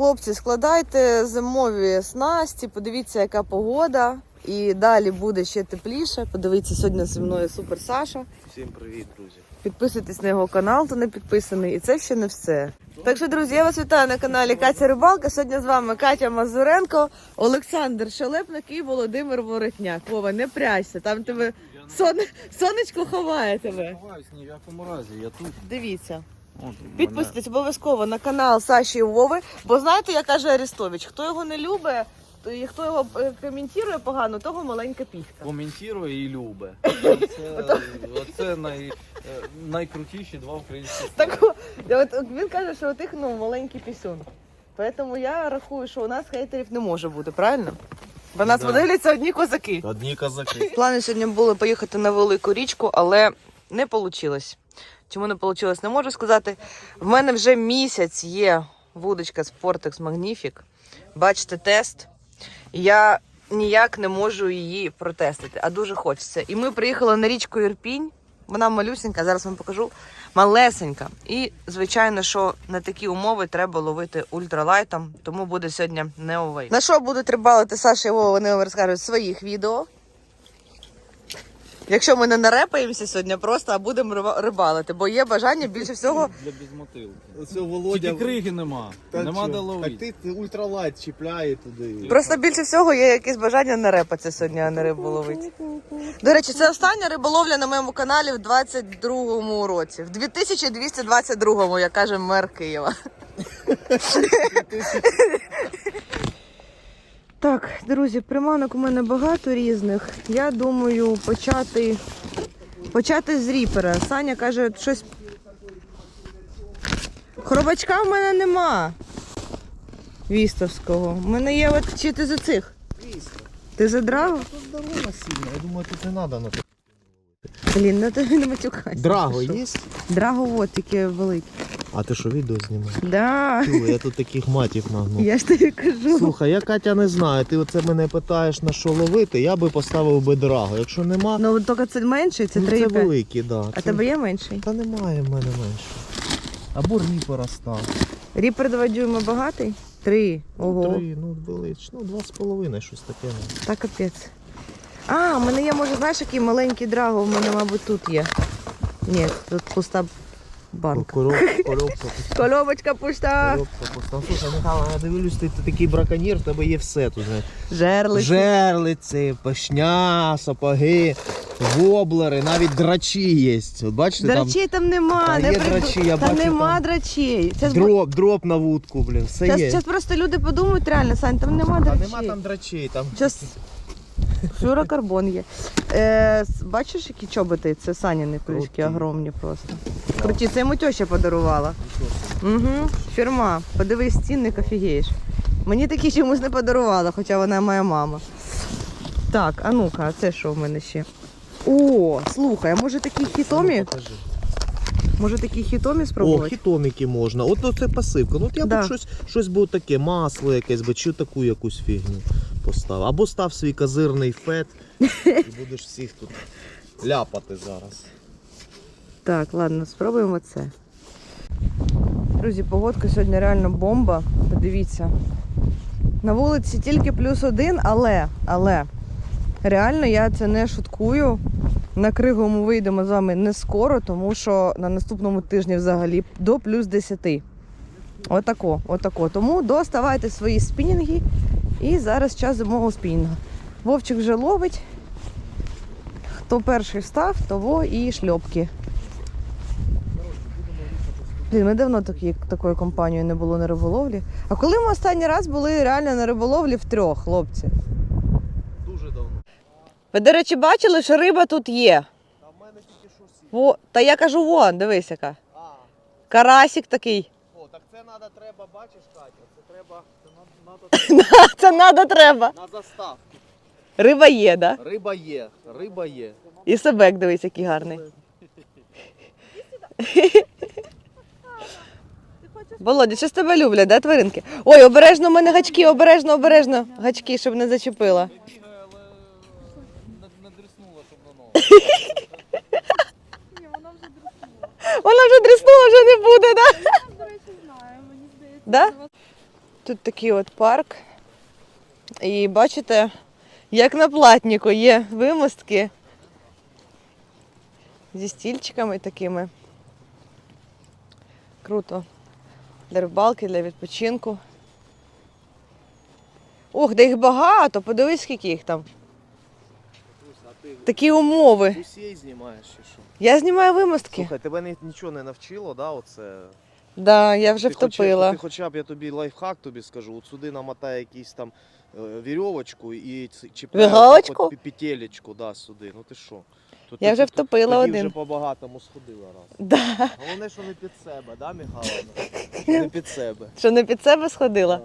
Хлопці, складайте зимові снасті, подивіться, яка погода. І далі буде ще тепліше. Подивіться, сьогодні зі мною супер Саша. Всім привіт, друзі. Підписуйтесь на його канал, хто не підписаний. І це ще не все. Так що, друзі, я вас вітаю на каналі Катя Рибалка. Сьогодні з вами Катя Мазуренко, Олександр Шелепник і Володимир Воротняк. Вова, не прячься, там тебе сон... сонечко ховає тебе. Ховаюсь ні в якому разі, я тут. Дивіться. Підписуйтесь обов'язково на канал Саші і Вови. Бо знаєте, як каже Арестович, хто його не любить, то і хто його е, коментує погано, того маленька піхта. Коментує і любе. Оце, оце най, е, найкрутіші два українські слова. Так о, от він каже, що у тих ну маленький пісюн. Тому я рахую, що у нас хейтерів не може бути, правильно? Бо нас Да. подивляться одні козаки. Одні козаки. Плани сьогодні були поїхати на велику річку, але не вийшло. Чому не вийшло, не можу сказати. В мене вже місяць є вудочка Sportex Magnific. Бачите, тест. Я ніяк не можу її протестити, а дуже хочеться. І ми приїхали на річку Ірпінь. Вона малюсенька, зараз вам покажу. Малесенька. І, звичайно, що на такі умови треба ловити ультралайтом, тому буде сьогодні неовей. На що будуть рибалити Саша і Вова, вони вам розкажуть своїх відео. Якщо ми не нарепаємося сьогодні просто, а будемо риба- рибалити, бо є бажання більше всього. Для безмотилки. Оце Володя. Тільки криги нема. Та нема чо? де Так ловити. ти ультралайт чіпляє туди. Просто більше всього є якесь бажання нарепатися сьогодні, а не рибу ловити. До речі, це остання риболовля на моєму каналі в 22-му році. В 2222-му, як каже мер Києва. Так, друзі, приманок у мене багато різних. Я думаю почати, почати з ріпера. Саня каже, щось. Хробачка в мене нема. Вістовського. У мене є от чи ти за цих? Ти за драго? Тут дорога сильна, я думаю, тут не треба на. Блін, ну тобі не матюкайся. Драго є? Драго от таке велике. А ти що відео знімаєш? Да. Чу, я тут таких матів нагнув. Я ж тобі кажу. Слухай, я Катя не знаю, ти оце мене питаєш на що ловити, я би поставив би драго. Якщо нема, Ну тільки це менший, це ну, 3,5. це великий, да. А Це- тебе є менший? Та немає в мене менше. Або ріпера став. Ріпер 2 дюйма багатий? Три. Ого. Три, ну велич, ну два з половиною, щось таке. ну. Та капець. А, у мене є, може, знаєш, який маленький драго, у мене, мабуть, тут є. Ні, тут пуста банка. Короб, коробка, Колобочка пуста. коробка, пуста. Слухай, Михайло, я дивлюсь, ти, такий браконьєр, в тебе є все тут. Жерлиці. Жерлиці, пашня, сапоги, воблери, навіть драчі є. От бачите, Драчей там нема, Та не є прибу- драчі, я Та бачу, нема там драчей. там дроп, дроп на вудку, блін, все Зараз, є. зараз просто люди подумають реально, Сань, там нема Та драчей. нема там драчей, там Зараз флюрокарбон є. Е, бачиш, які чоботи? Це Саніни Круті. кришки, огромні просто. Круті, це йому теща подарувала. Угу. Фірма. Подивись цінник, офігієш. Мені такі чомусь не подарувала, хоча вона моя мама. Так, а ну-ка, а це що в мене ще? О, слухай, а може такі хітомі? Покажи. Може такі хітомі О, спробувати? хітоміки можна. От ну, це пасивка. Ну от я Да. б щось, щось було таке, масло якесь, би, чи таку якусь фігню поставив. Або став свій козирний фет і будеш всіх тут ляпати зараз. Так, ладно, спробуємо це. Друзі, погодка сьогодні реально бомба. Подивіться. На вулиці тільки плюс один, але, але реально я це не шуткую. На кригу ми вийдемо з вами не скоро, тому що на наступному тижні взагалі до плюс 10. Отако, отако. Тому доставайте свої спінінги. І зараз час зимового спінінга. Вовчик вже ловить. Хто перший встав, того і шльопки. Блін, ми давно такі, такою компанією не було на риболовлі. А коли ми останній раз були реально на риболовлі втрьох, хлопці? Дуже давно. Ви, до речі, бачили, що риба тут є. А в мене тільки що сі. Во, та я кажу, вон, дивись яка. А, Карасик такий. о, так це треба, бачиш, Катя, це треба, це надо, треба. на заставку. Риба є, да? Риба є, риба є. І себек, дивись, який гарний. Володя, що з тебе люблять, да, тваринки? Ой, обережно в мене гачки, обережно, обережно. Гачки, щоб не зачепила. Вона вже дріснула, вже не буде, да? До речі, знаю, мені здається. Да? що вас- Тут такий от парк. І бачите, як на платніку є вимостки зі стільчиками такими. Круто. Для рибалки, для відпочинку. Ох, де їх багато, подивись, скільки їх там. Такі умови. Усієї знімаєш чи що? Я знімаю вимостки. Слухай, тебе нічого не навчило, да, оце? Да, я вже ти хоча- ти хоча б я тобі лайфхак тобі скажу, от сюди намотай якийсь там е, вірьовочку і ц- чіпляй Вірьовочку? отак петелечку, да, сюди. Ну ти що? То Я ти- вже ти- втопила тоді один. вже по-багатому сходила раз. Да. Головне, що не під себе, да, Михайловна? Не під себе. Що не під себе сходила? Да.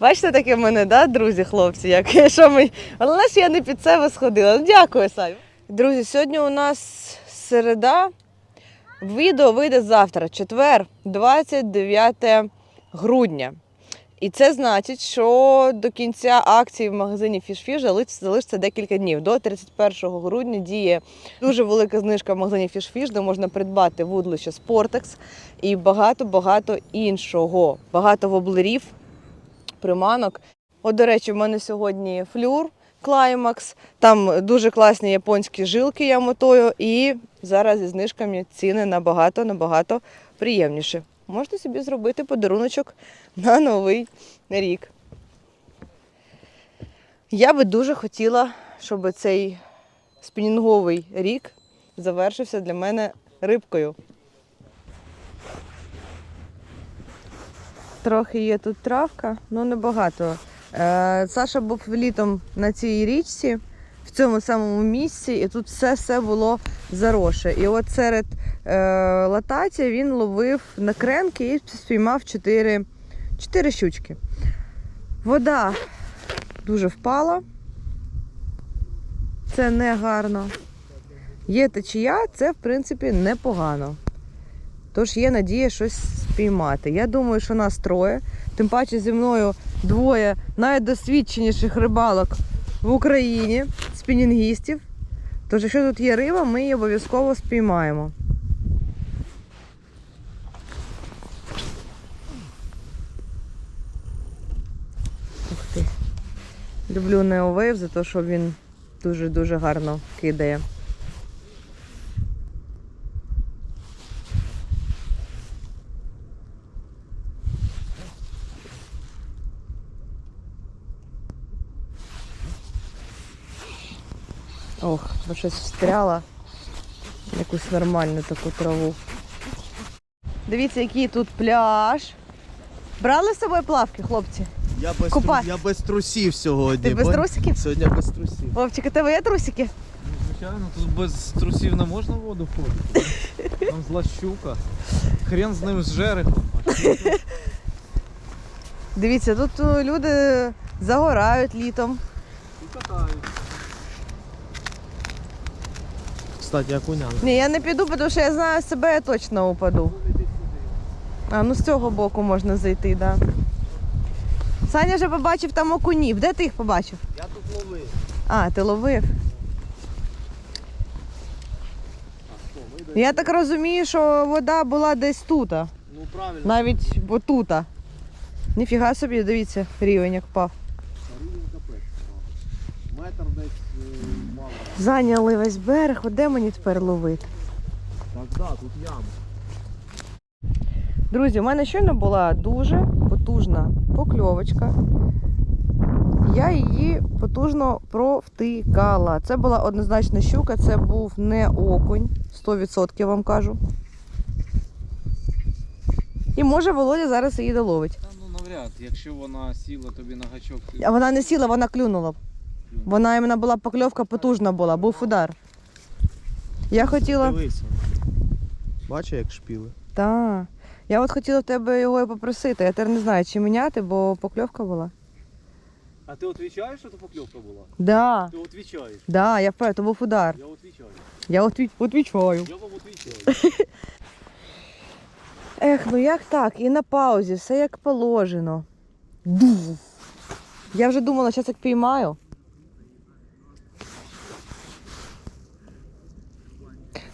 Бачите, таке в мене, да, друзі, хлопці, як що ми. Головне, що я не під себе сходила. Ну, Дякую, Сань. Друзі, сьогодні у нас середа. Відео вийде завтра, четвер, 29 грудня. І це значить, що до кінця акції в магазині залиш- залишиться декілька днів. До 31 грудня діє дуже велика знижка в магазині FishFish, де можна придбати вудлище Sportex і багато-багато іншого. Багато воблерів, приманок. От, до речі, в мене сьогодні флюр Climax. Там дуже класні японські жилки я мотою. І зараз зі знижками ціни набагато набагато приємніші. Можете собі зробити подаруночок на новий рік. Я би дуже хотіла, щоб цей спінінговий рік завершився для мене рибкою. Трохи є тут травка, ну небагато. Е, Саша був літом на цій річці, в цьому самому місці, і тут все все було зароше. І от серед е, латації він ловив на кренки і спіймав 4, 4 щучки. Вода дуже впала. Це не гарно. Є течія, це в принципі непогано. Тож є надія щось спіймати. Я думаю, що нас троє. Тим паче зі мною двоє найдосвідченіших рибалок в Україні, спінінгістів. Тож, якщо тут є риба, ми її обов'язково спіймаємо. Ух ти. Люблю неовейв за те, що він дуже-дуже гарно кидає. Ох, бо щось встряла. Якусь нормальну таку траву. Дивіться, який тут пляж. Брали з собою плавки, хлопці? Я без, Купа- тру- я без трусів сьогодні. Ти без бо- трусиків? Сьогодні без трусів. Вовчик, у тебе є трусики? Ну, Звичайно, тут без трусів не можна в воду ходити. Там зла щука. Хрен з ним з жерехом. Дивіться, тут е, люди загорають літом. І катають. Кстати, окунян. Ні, я не піду, тому що я знаю себе, я точно упаду. А, ну з цього боку можна зайти, так. Да. Саня вже побачив там окунів. Де ти їх побачив? Я тут ловив. А, ти ловив. Я так розумію, що вода була десь тут. Ну правильно. Навіть отута. Ніфіга собі, дивіться, рівень як впав. Зайняли весь берег, от де мені тепер ловити? Так, да, тут яма. Друзі, у мене щойно була дуже потужна покльовочка. Я її потужно провтикала. Це була однозначно щука, це був не окунь, 100% вам кажу. І може Володя зараз її доловить. Та ну навряд, якщо вона сіла тобі на гачок. А вона не сіла, вона клюнула. Вона іменно була покльовка потужна була, був удар. Я хотіла. Дивися. Бачиш, як шпіли? Так. Я от хотіла в тебе його і попросити. Я тепер не знаю, чи міняти, бо покльовка була. А ти відповідаєш, що це покльовка була? Да, Ти відповідаєш. да, я впевнена, то був удар. Я відповідаю. Я отві... отвічаю. Я вам відповідаю. Ех, ну як так? І на паузі, все як положено. Ду. Я вже думала, зараз як піймаю.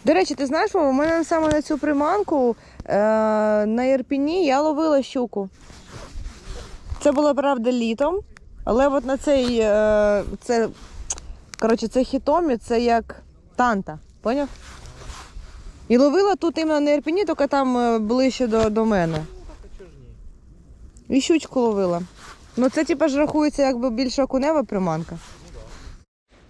До речі, ти знаєш, у мене саме на цю приманку е, на Ірпіні я ловила щуку. Це було правда літом, але от на цей е, це коротше, це хітомі, це як танта, поняв? І ловила тут іменно на Ірпіні, тільки там е, ближче до, до мене. І щучку ловила. Ну це типа ж рахується якби більш окунева приманка.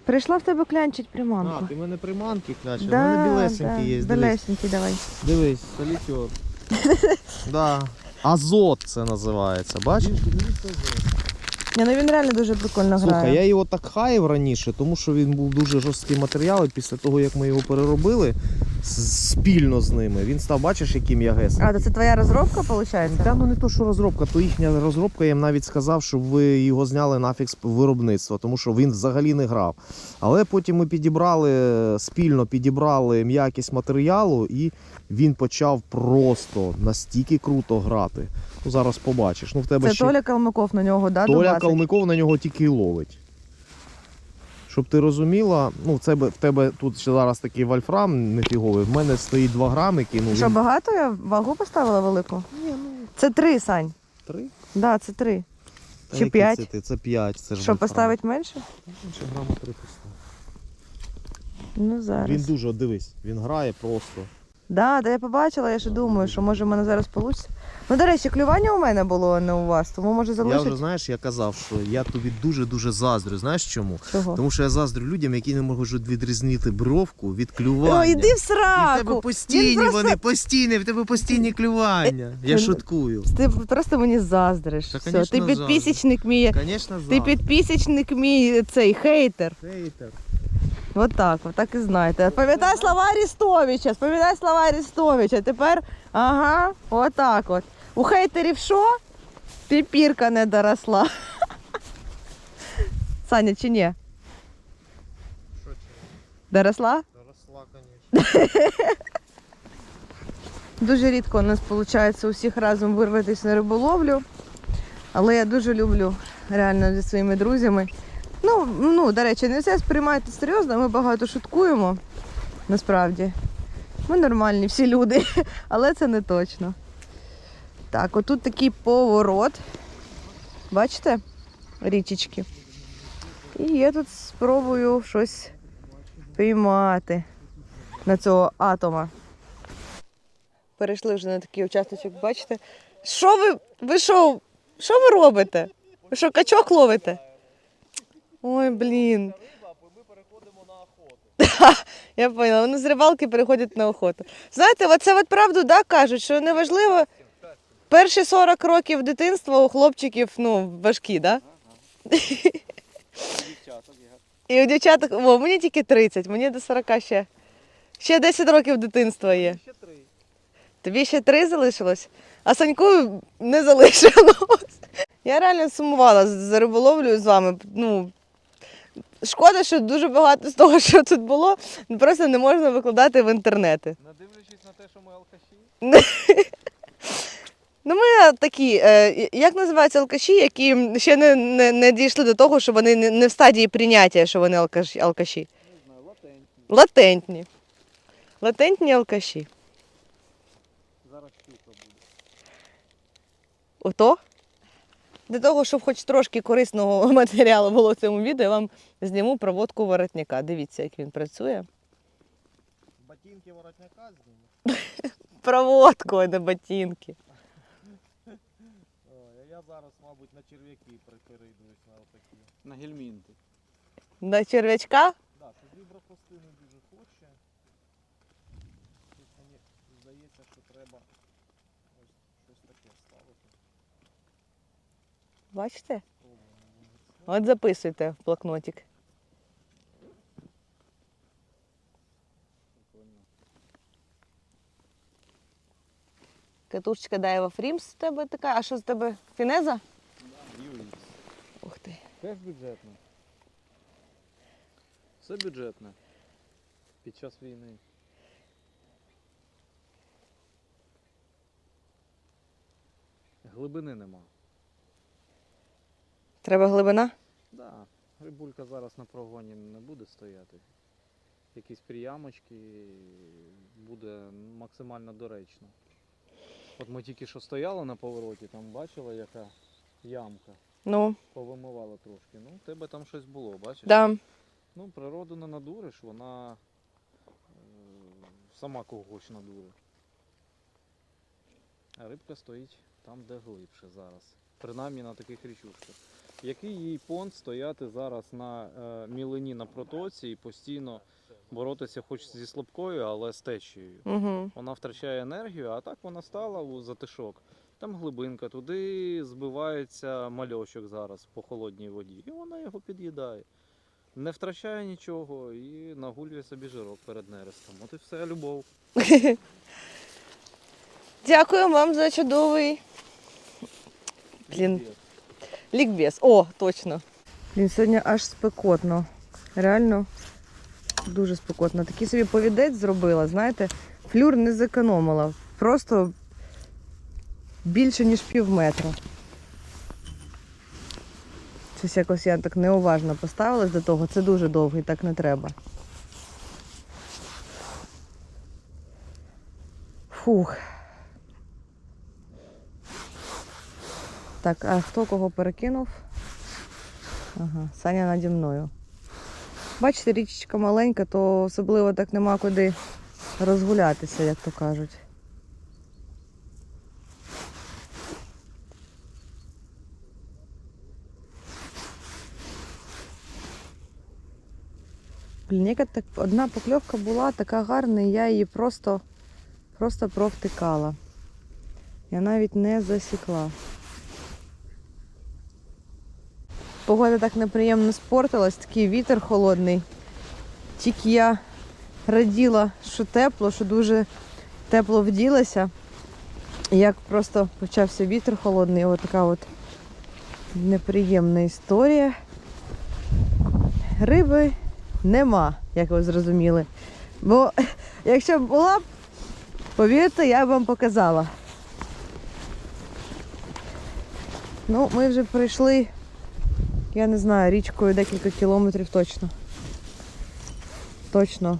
Прийшла в тебе клянчить приманку. А, ти в мене приманки клячеш, у мене білесенькі є. Дивись. Білесенькі, давай. Дивись, солітьор. да. Азот це називається, бачиш? Ні, ну він реально дуже прикольно Слухай, грає. я його так хаїв раніше, тому що він був дуже жорсткий матеріал, і після того, як ми його переробили спільно з ними, він став, бачиш, яким я гесен. А, то це твоя розробка, виходить? Та ну не то, що розробка, то їхня розробка, я їм навіть сказав, щоб ви його зняли нафіг з виробництва, тому що він взагалі не грав. Але потім ми підібрали, спільно підібрали м'якість матеріалу, і він почав просто настільки круто грати. Ну зараз побачиш. Ну в тебе Це ще Толя Калмиков на нього, да, Толя? Калмиков на нього тільки й ловить. Щоб ти розуміла, ну в тебе, в тебе тут ще зараз такий вольфрам нефіговий, в мене стоїть 2 грамики. Ну, Що, він... багато я вагу поставила велику? Ні, ну, Це три, Сань. три. Да, це три. Та Чи п'ять? Це, ти? це 5. Це ж Що, вольфрам. поставить менше? Менше грама три поставить. Ну, зараз. Він дуже, дивись, він грає просто. Да, да, я побачила, я ще думаю, що може в мене зараз вийде. Ну, до речі, клювання у мене було, а не у вас, тому може Я вже знаєш, я казав, що я тобі дуже-дуже заздрю. Знаєш чому? Чого? Тому що я заздрю людям, які не можуть відрізнити бровку від клювання. О, іди в І в тебе постійні Він просто- вони, постійні, в тебе постійні клювання. Я Він- шуткую. Ти просто мені заздриш. Та, Все, ти підписочник мій. Звісно, Ти підписочник мій цей хейтер. Хейтер. От так, от так і знаєте. Пам'ятай слова Арестовича, пам'ятай слова Арестовича. Тепер, ага, отак от. У хейтерів що? Піпірка не доросла. Саня, чи ні? Що це? Доросла? Доросла, звісно. Дуже рідко у нас виходить усіх разом вирватися на риболовлю. Але я дуже люблю реально зі своїми друзями. Ну, ну, до речі, не все сприймайте серйозно, ми багато шуткуємо. Насправді. Ми нормальні всі люди, але це не точно. Так, отут такий поворот. Бачите? Річечки. І я тут спробую щось піймати на цього атома перейшли вже на такий участочок, бачите? Що ви, ви що, що ви робите? Ви що, качок ловите? Ой, блін. Я поняла, вони з рибалки переходять на охоту. Знаєте, оце от правду да, кажуть, що неважливо, перші 40 років дитинства у хлопчиків ну, важкі, да? І у дівчаток, о, мені тільки 30, мені до 40 ще. Ще 10 років дитинства є. Ще три. Тобі ще три залишилось, а Саньку не залишилось. Я реально сумувала за риболовлею з вами. Ну, шкода, що дуже багато з того, що тут було, просто не можна викладати в інтернети. Не дивлячись на те, що ми алкаші. Ну, ми такі, е, як називаються алкаші, які ще не, не, не дійшли до того, що вони не, в стадії прийняття, що вони алкаші. алкаші. Не знаю, латентні. Латентні. Латентні алкаші. Зараз щука буде. Ото. Для того, щоб хоч трошки корисного матеріалу було в цьому відео, я вам зніму проводку воротника. Дивіться, як він працює. Ботинки воротняка зніму. Проводку, а не ботинки. Я зараз, мабуть, на черв'яки перейдусь на отакі. На гельмінти. На черв'ячка. Так, це віброхвости дуже хоче. Тут мені здається, що треба ось щось таке ставити. Бачите? От записуйте в блокнотик. Катушечка Даєва Фрімс з тебе така. А що з тебе? Фінеза? Ух ти. Теж бюджетне. Все бюджетне. Під час війни. Глибини нема. Треба глибина? Да. Рибулька зараз на прогоні не буде стояти. Якісь приямочки буде максимально доречно. От ми тільки що стояли на повороті, там бачила, яка ямка. Ну, Повимивала трошки. Ну, у тебе там щось було, бачиш? да. Ну, природу не надуриш, вона е, сама когось надуре. А рибка стоїть там, де глибше зараз. Принаймні на таких річушках. Який їй понт стояти зараз на е, мілині на протоці і постійно боротися хоч зі слабкою, але з течією. Угу. Вона втрачає енергію, а так вона стала у затишок. Там глибинка, туди збивається мальочок зараз по холодній воді, і вона його під'їдає. Не втрачає нічого і нагулює собі жирок перед нерестом. От і все, любов. Дякую вам за чудовий Блін. Лікбез. О, точно. Блін, сьогодні аж спекотно. Реально дуже спекотно. Такий собі повідець зробила, знаєте, флюр не зекономила. Просто більше, ніж пів метра. Щось якось я так неуважно поставилась до того. Це дуже довгий, так не треба. Фух. Так, а хто кого перекинув? Ага, Саня наді мною. Бачите, річечка маленька, то особливо так нема куди розгулятися, як то кажуть. Блін, яка так одна покльовка була така гарна, і я її просто, просто провтикала. Я навіть не засікла. Погода так неприємно спортилась, такий вітер холодний. Тільки я раділа, що тепло, що дуже тепло вділася. Як просто почався вітер холодний, от така от неприємна історія. Риби нема, як ви зрозуміли. Бо якщо б була б, повірте, я б вам показала. Ну, ми вже пройшли, я не знаю, річкою декілька кілометрів точно. Точно.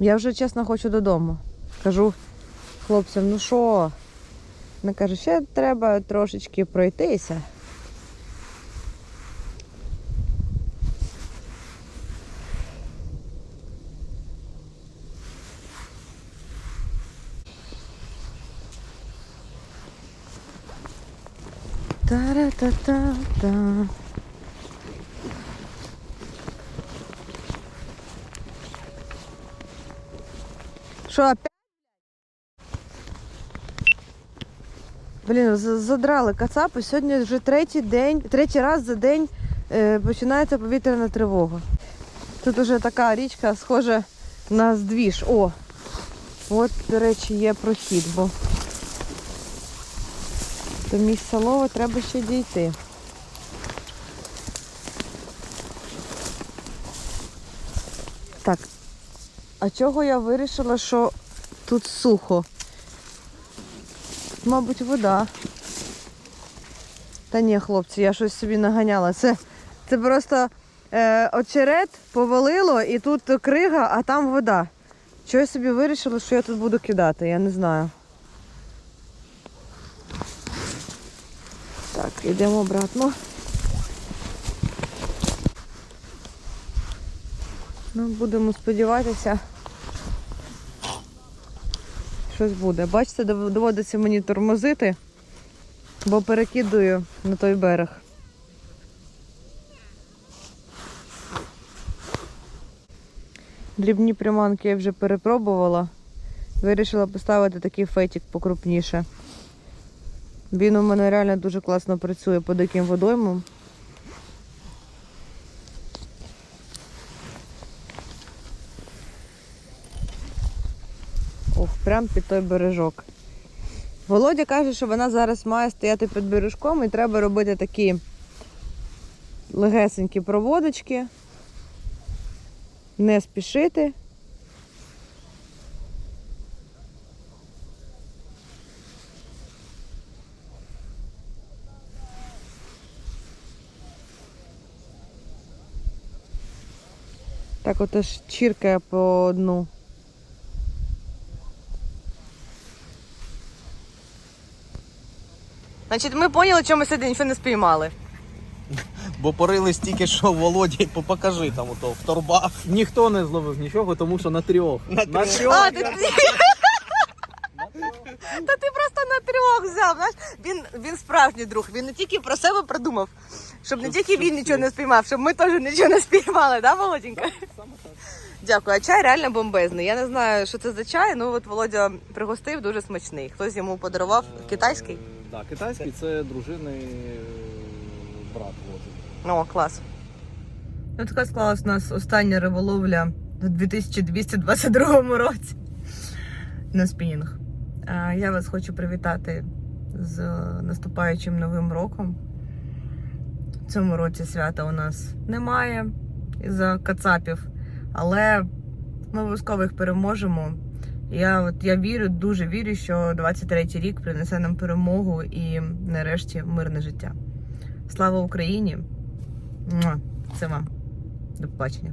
Я вже чесно хочу додому. Кажу хлопцям, ну що? Вона каже, ще треба трошечки пройтися. Що, опять? Блін, задрали кацапи. Сьогодні вже третій день, третій раз за день е, починається повітряна тривога. Тут уже така річка схожа на здвіж. О! От, до речі, є прохід, бо до місця лова треба ще дійти. Так. А чого я вирішила, що тут сухо? Мабуть, вода. Та ні, хлопці, я щось собі наганяла. Це, це просто е, очерет повалило і тут крига, а там вода. Чого я собі вирішила, що я тут буду кидати, я не знаю. Так, йдемо обратно. Ну, будемо сподіватися. Щось буде. Бачите, доводиться мені тормозити, бо перекидую на той берег. Дрібні приманки я вже перепробувала. Вирішила поставити такий фетик покрупніше. Він у мене реально дуже класно працює по диким водоймам. Ох, прям під той бережок. Володя каже, що вона зараз має стояти під бережком і треба робити такі легесенькі проводочки, не спішити. Так ото ж чіркає по дну. Значить, ми поняли, чому ми сьогодні нічого не спіймали. Бо порили стільки, що Володі, покажи там ото в торбах. Ніхто не зловив нічого, тому що на трьох. На трьох. А, ти, Та ти просто на трьох взяв. Знаєш? Він, він справжній друг. Він не тільки про себе придумав, щоб не тільки він нічого не спіймав, щоб ми теж нічого не спіймали, да, Володінька? Дякую. А чай реально бомбезний. Я не знаю, що це за чай. Ну от Володя пригостив дуже смачний. Хтось йому подарував китайський. Так, китайський це дружини е, брат. О, клас. Ну, така склалась у нас остання риболовля у 2222 році на спінінг. Я вас хочу привітати з наступаючим новим роком. В цьому році свята у нас немає із-за кацапів, але ми обов'язково їх переможемо. Я, от, я вірю, дуже вірю, що 23-й рік принесе нам перемогу і нарешті мирне життя. Слава Україні! Це вам. До побачення.